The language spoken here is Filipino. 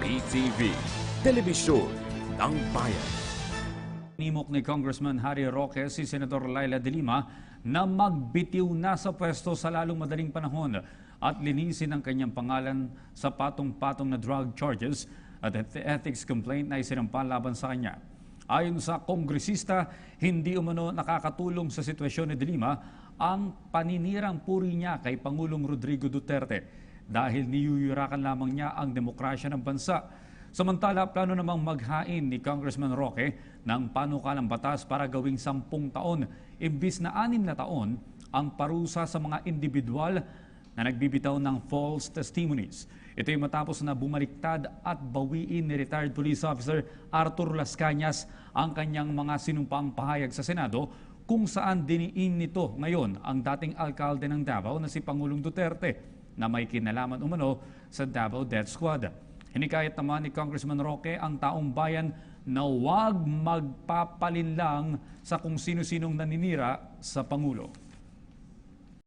PTV, Telebisyon ng Bayan. Nimok ni Congressman Harry Roque si Senador Laila de Lima na magbitiw na sa pwesto sa lalong madaling panahon at linisin ang kanyang pangalan sa patong-patong na drug charges at ethics complaint na isinampa laban sa kanya. Ayon sa kongresista, hindi umano nakakatulong sa sitwasyon ni de Lima ang paninirang puri niya kay Pangulong Rodrigo Duterte dahil niyuyurakan lamang niya ang demokrasya ng bansa. Samantala, plano namang maghain ni Congressman Roque ng panukalang batas para gawing sampung taon, imbis na anim na taon ang parusa sa mga individual na nagbibitaw ng false testimonies. Ito'y matapos na bumaliktad at bawiin ni retired police officer Arthur Las Cañas ang kanyang mga sinumpaang pahayag sa Senado kung saan diniin nito ngayon ang dating alkalde ng Davao na si Pangulong Duterte na may kinalaman umano sa Davao Death Squad. Hinikayat naman ni Congressman Roque ang taong bayan na huwag magpapalinlang sa kung sino-sinong naninira sa Pangulo.